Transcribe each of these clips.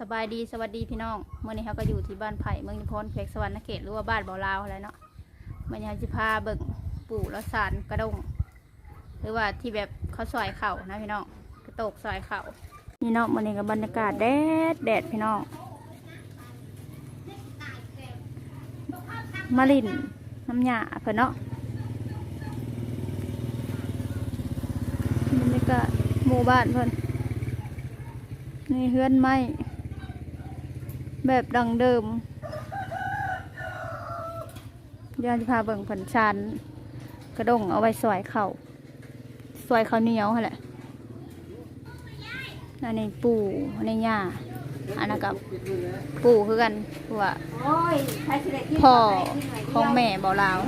สบายดีสวัสดีพี่น้องเมื่อนี้เขาก็อยู่ที่บ้านไผ่เมืองนิพนธ์เขตสวรรณเขตหรือว่าบ้านบ่อลาวอะไรเนาะเมื่อนี้เขาจะพาเบิ่งปู่แล้วสารกระดง หรือว่าที่แบบเขาซอยเข่านะพี่น้องกระตกซอยเข่านี่เนาะมื่อนี้กับบรรยากาศแดดแดดพี่น้องมาลินน้ำยาเพื่อนเนาะบรรยากาศหมู่บ้านเพื่อนนี่เฮือนไม้ แบบดังเดิมเดี๋ยวจะพาเบิ่งผันชันกระดงเอาไว้สวยเข่าสวยข้าวเหนียวหั่นแหละอันนี้ปูอันนี้ย่าอันนั้นกับปูคือกันเพราะว่าโอ้ยใครสิได้กินพ่อข้อยก็ได้กินหน่วยเดียวของแม่เบาลาว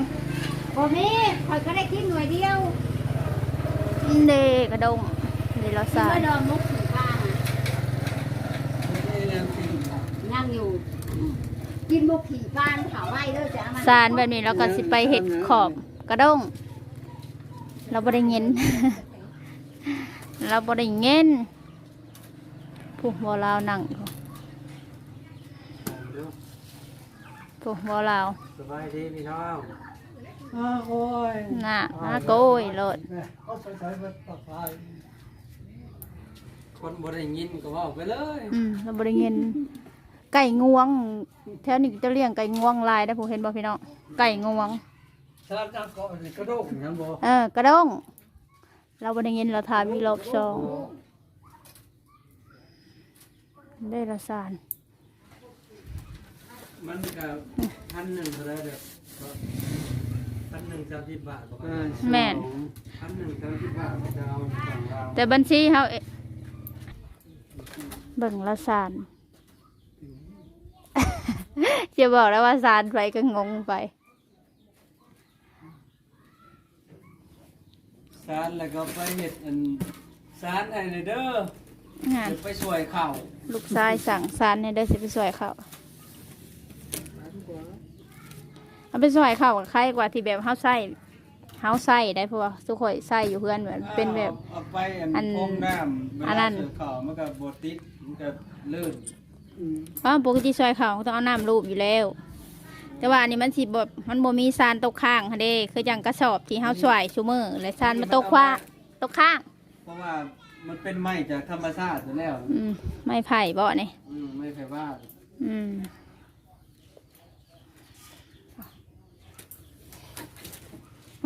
บ่มีคอยก็ได้กินหน่วยเดียวเดกระดงเดเรากินสา ไว้ ย ดอมมุกสีฟ้าน่ะยัง อยู่ กินมุกผีฟ้านเผาไว้เด้อจะเอามาสารแบบนี้เราก็สิไปเห็ดขอบกระดงเราบ่ได้เงิน เราบ่ได้เงินผู้บ่ลาวนั่งผู้บ่ลาวสบายดีพี่น้องโอ้ยน่ะน่าโกยโลดเขาใส่ใส่เบิดปากไฟคนบ่ได้ยินก็เว่าไปเลย อืมเราบ่ได้เงิน ไก่งวง แถวนี้จะเลี้ยงไก่งวงลายได้อผู้เห็นบ่พี่น้องไก่งวง ชาติเกาะนี่กระโดดยังบ่เออกระดงเราบ่ได้เงินเราทานมีรอบสองได้ละสารมันก็พันหนึ่งเท่าไรเด้อพันหนึ่งสามสิบบาทบอกแม่น พันหนึ่งสามสิบบาทจะเอาสองเราแต่บัญชีเขาเอ๊ะเบิ่งละสาร จะบอกแล้วว่าสารไปก็งงไปสารแล้วก็ไปเห็ดอันสารไอ้นี่เด้อน่ะเดี๋ยวไปสวยเข่าลูกชายสั่งสารเนี่ยได้สิไปสวยเขาเอาไปสวยเขากับใครกว่าที่แบบเฮาใส่เฮาใส่ได้เพราะว่าทุกคนใส่อยู่เพื่อนเหมือนเป็นแบบเอาไปอันอันพงน้ำเวอันลานั้นเสือเข่ามันก็บติดมันก็ลื่น เพราะปกติซอยเขาต้องเอาน้ำรูปอยู่แล้ว แต่ว่าอันนี้มันสิบมันบ่มีซานตกข้างค่ะเด้คือจังกระสอบที่เฮาสวยชูมือและซานมาตกขว้าตกข้าง เพราะว่ามันเป็นไม้จากธรรมชาติอยู่แล้วอืมไม่ไผ่บ่นี่อืมไม่ใช่ว่าอืม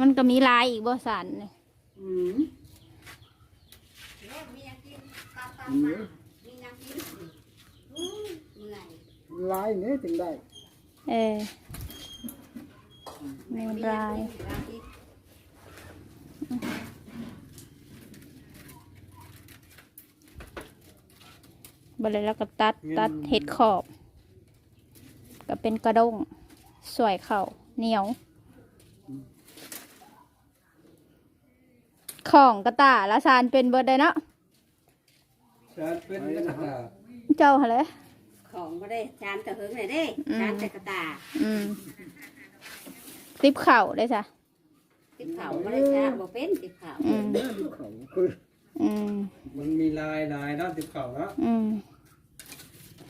มันก็มีลายอีกบ่สันนี่อืมมียังกินตามตามมามียังกินอื้อเหนื่อย ลายนี้ถึงได้ เออมีลายบเลยแล้วก็ตัดตัดเห็ดขอบ ก็เป็นกระด้งสวยเข่าเหนียวของกระตาละซานเป็นเบิดได้เนาะสารเป็นกระดาษเจ้าหะเลย ของบ่ได้จานตะเหิงเลยเด้อืมจานแต่กระตาอืมติบเข่าได้จ้ะติบเขาบ่ได้จานบ่เป็นติบเขาอืมเขาคืออืมมันมีลายลายเนาะติดเข่าเนาะอืม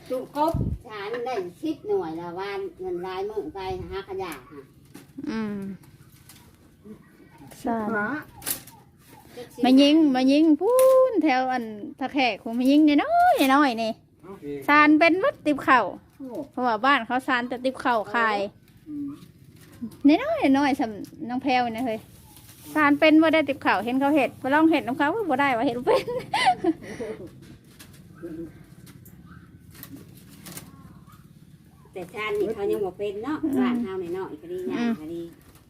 จุกบจานได้สิบหน่วยละวันเงินรายมื้อไปหาขยะค่ะอืมซานหามายิงมายิงพูนแถวอันตะแขกคงมายิงน้อยๆน้อยๆนี่ ซานเป็นวัดติบเข่าโอ้เพราะว่าบ้านเขาซานแต่ติบเข่าขายอืมน้อยๆน้อยๆสำน้องแพรวนี่เฮ้ยซานเป็นว่าได้ติบเข่าเห็นเขาเห็ดไปลองเห็ดน้ำเขาว่าบ่ได้ว่าเห็ดบ่เป็นแต่จานนี่เขายังบ่เป็นเนาะบ้านเฮานี่เนาะอีกก็ดีงามก็ดี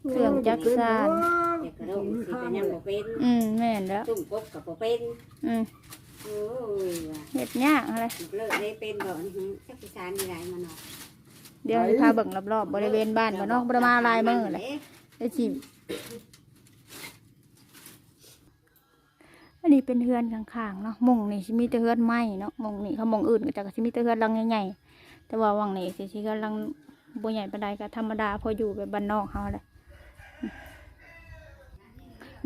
เครื่องจักรซานแต่กระโดดสิก็ยังบ่เป็นอืมแม่นแล้วตุ่มกบก็บ่เป็นอืม โอ้ยว่ะเห็ดยากอะไรเลิกได้เป็นบ่นี่ฮึจักสิจานมีหลายมาเนาะเดี๋ยวจะพาเบิ่งรอบๆบริเวณบ้านบ่นอกบ่ได้มาลายมือเลยได้ชิมอันนี้เป็นเฮือนข้างๆเนาะมุงนี่สิมีแต่เฮือนไม้เนาะมุงนี่เขามุงอื่นก็จะสิมีแต่เฮือนหลังใหญ่ๆ แต่ว่าวังนี่สิสิเฮือนหลังบ่ใหญ่ปานใดก็ธรรมดาพออยู่แบบบ้านนอกเฮาแหละ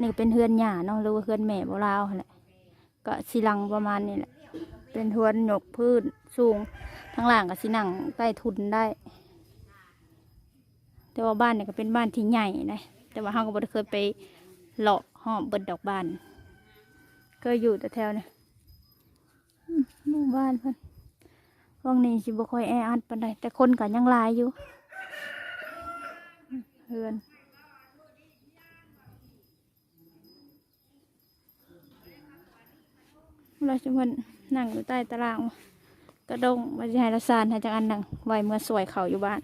นี่เป็นเฮือนหญ้าเนาะหรือว่าเฮือนแม่โบราณแหละ ก็สิหลังประมาณนี้แหละ เป็นทวนหยกพืชสูงทั้งหลังกับสิหนังใต้ทุนได้ แต่ว่าบ้านเนี่ยก็เป็นบ้านที่ใหญ่นะแต่ว่าเฮาก็บ่เคยไปเลาะหอบเบิดดอกบาน ก็อยู่แต่แถวเนี่ยหมู่บ้านเพิ่นว่างนี้สิบ่ค่อยแออัดปานใดแต่คนก็ยังหลายอยู่เฮือน เราจะมันนั่งอยู่ใต้ตาราง กระดงมาจะให้ละซานให้จังอันหนังไว้เมื่อสวยเขาอยู่บ้าน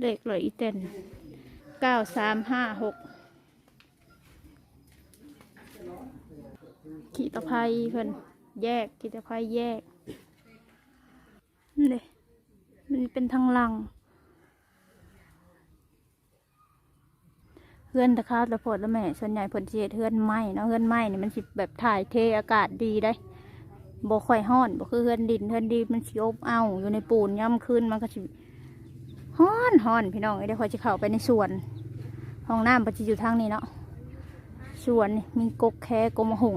เลขเลยอีเต็นเก้าสามห้าหกขีตะไคร้เพิ่นแยกขีตะไคร้แยกนี่เลย มั นเป็นทางลังเฮือนตะข้าวตะโพดแล้วแม่ ส่วนใหญ่ผลเสียเฮือนไหมเนาะเฮือนไหม้นี่ยมันสิแบบถ่ายเทอากาศดีได้บ่ค่อยห้อนบ่คือเฮือนดินเฮือนดินมันสิอบเอาอยู่ในปูนย่ำคืนมันก็สิฮ้อนฮ้อนพี่น้องเอ้เดี๋ยวคอยจะเข้าไปในสวน ห้องน้ำมันจะอยู่ทางนี้เนาะสวนมีกกแค่กกมะหง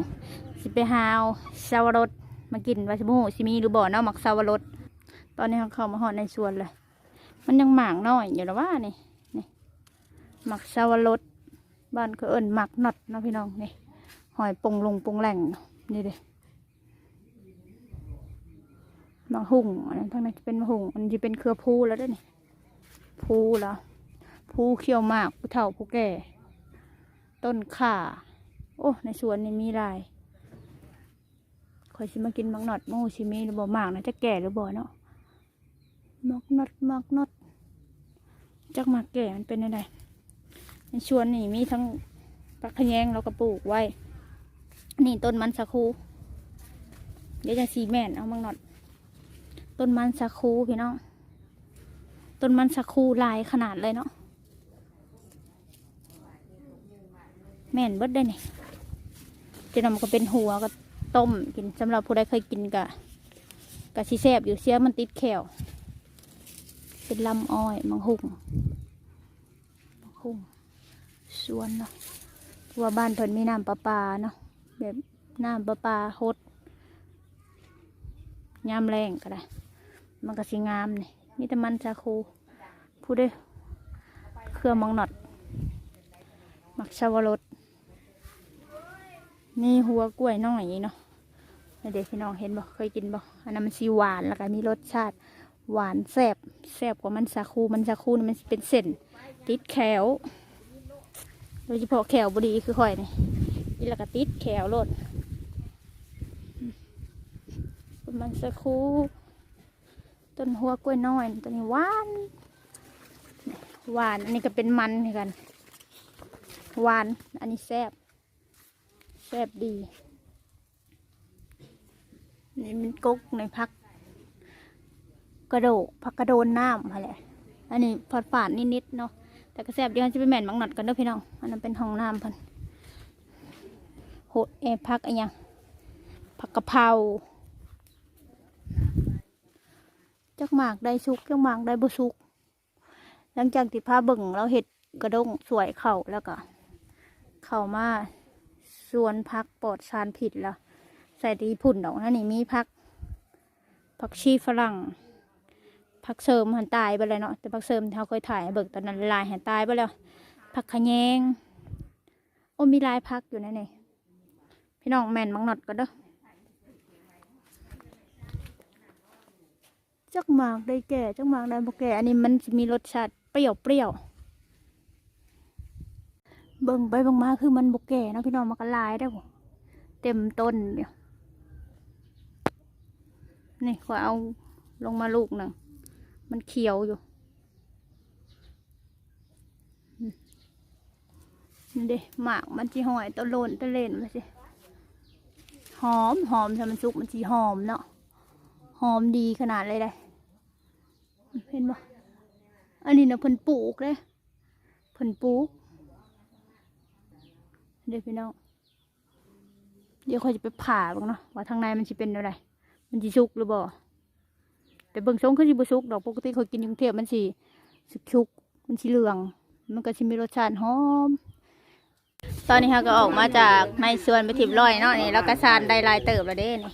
สิไปหาวสาวรสมากินว่าสิบหูสิมีหรือบ่เนาะหมักสาวรส ตอนนี้เขาเข้ามาหอดในสวนเลย มันยังหมากน้อยอยู่แล้วว่านี่นี่หมักชาวรสบ้านก็เอิญหมักนอดนะพี่น้องนี่หอยปงลงปงแหล่งนี่เด้หมักหุ่งอันนั้นทั้งนั้นจะเป็นมะหุ่งอันนี้จะเป็นเครือพูแล้วด้วยนี่พูแล้วพูเขียวมากผู้เฒ่าผู้แก่ ต้นข่า โอ้ในสวนนี่มีลายคอยชิมากินมักนอดโมชิมีหรือบ่หมากนะจะแก่หรือบ่เนาะ มักนดมักนดจักหมากแก่มันเป็นยังไงในชวนนี่มีทั้งปักขยงเราก็ปลูกไว้ นี่ต้นมันสักคูเดี๋ยวจะสีแม่นเอามักนดต้นมันสักคูพี่น้องต้นมันสักคูลายขนาดเลยเนาะแม่นเบิดได้นี่จะนำก็เป็นหัวก็ต้มกินสำหรับผู้ใดเคยกินกะกะชีแซบอยู่เสียมันติดแขว เป็นลำอ้อยมังหุงมังหุงสวนเนาะว่าบ้านเพิ่นมีน้ำประปาเนาะแบบน้ำประปาฮดยามแรงก็ได้ มันก็สิงามนี่มีแต่มันจาคูผู้ได้เครื่องมังนอดมักชาวรสนี่หัวกล้วยน้องอยเนาะแล้วเด็กพี่น้องเห็นบ่เคยกินบ่อันนั้นมันสีหวานแล้วก็มีรสชาติ หวานแซบแซบกว่ามันสาคูมันสาคูมันเป็นเส้น ติดแขวโดยเฉพาะแขวบดีคือข่อยนี่นี่ล้วก็ติดแขวโลดมันสาคูต้นหัวกล้วยน้อยตัวนี้หวานหวาน อันนี้ก็เป็นมันเหมือนกันหวาน อันนี้แซบแซบดี นี่มันกกในพัก กระโดกผักกระโดนน้ำอะไรอันนี้ฝาดฝาดนิดๆเนาะแต่ก็แซ่บเดียวจะไปแม่นมังหนอดกันเด้อพี่น้องอันนั้นเป็นห้องน้ำพันโหดเอพักอะไรยังผักกะเพราจักหมากได้สุกจักหมากได้บ่สุก หลังจากที่พาเบิ่งเราเห็ดกระด้งสวยเข่าแล้วก็ เข้ามาสวนพักปลอดสารผิดแล้วใส่ดีผุ่นดอกนั่นนี่มีพักผักชีฝรั่ง ผักเสริมหันตายไปเลยเนาะแต่ผักเสริมเขาเคยถ่ายเบิกตอนนั้นลายหันตายไปแล้วผักขะแยงโอ้มีลายพักอยู่ในนี่พี่น้องแมนมังหนอดก็เด้อจักหมากได้แก่จักหมากได้บ่แก่อันนี้มันมีรสชาติเปรี้ยวเปรี้ยวเบิ่งไปเบิ่งมาคือมันบ่แก่นะพี่น้องมันก็ลายได้อบ่เต็มต้นเนี่ยนี่ขอเอาลงมาลูกหนึ่ง มันเขียวอยู่นี่เด้หมากมันจีหอยต้นโลนต้นเลนมาสิหอมหอมถ้ามันสุกมันจีหอมเนาะหอมดีขนาดเลยได้เห็นบ่อันนี้นะเพิ่นปลูกเลยเพิ่นปลูกเดี๋ยวพี่น้องเดี๋ยวเขาจะไปผ่าบ้างเนาะว่าทางในมันจะเป็นอะไรมันสิสุกหรือบ่ แต่เบิ่งทรงคือสิบ่สุกดอกปกติเขากินยุงเทพมันสิสุกชุกมันสีเหลือง มันก็จะมีรสชาติหอม ตอนนี้เราก็ออกมาจากในสวนไปถิบร้อยเนาะนี่แล้วก็ซานได้ลายเติบแล้วเด้นี่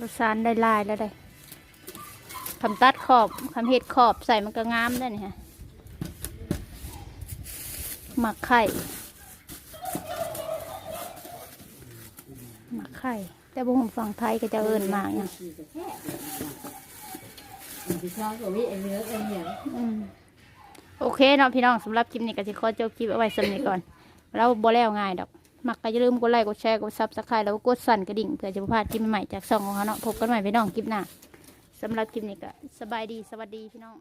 รสชาติได้ลายแล้วได้คำตัดขอบคำเห็ดขอบใส่มันก็งามได้นี่ฮะหมักไข่หมักไข่ แต่บุ้งฝั่งไทยก็จะเอิญมากเนี่ยพี่ชอบก็มีไอ้เนื้อไอ้เหนียวอืมโอเคเนาะพี่น้องสำหรับคลิปนี้ก็จะขอจบคลิปเอาไว้สำนี้ก่อน เราบ่แล้วง่ายดอก มักก็อย่าลืมกดไลค์กดแชร์กดซับสไครต์แล้วก็กดสั่นกระดิ่งเพื่อจะบ่พลาดคลิปใหม่ๆจากช่องของเขาเนาะพบกันใหม่พี่น้องคลิปหน้าสำหรับคลิปนี้ก็สบายดีสวัสดีพี่น้อง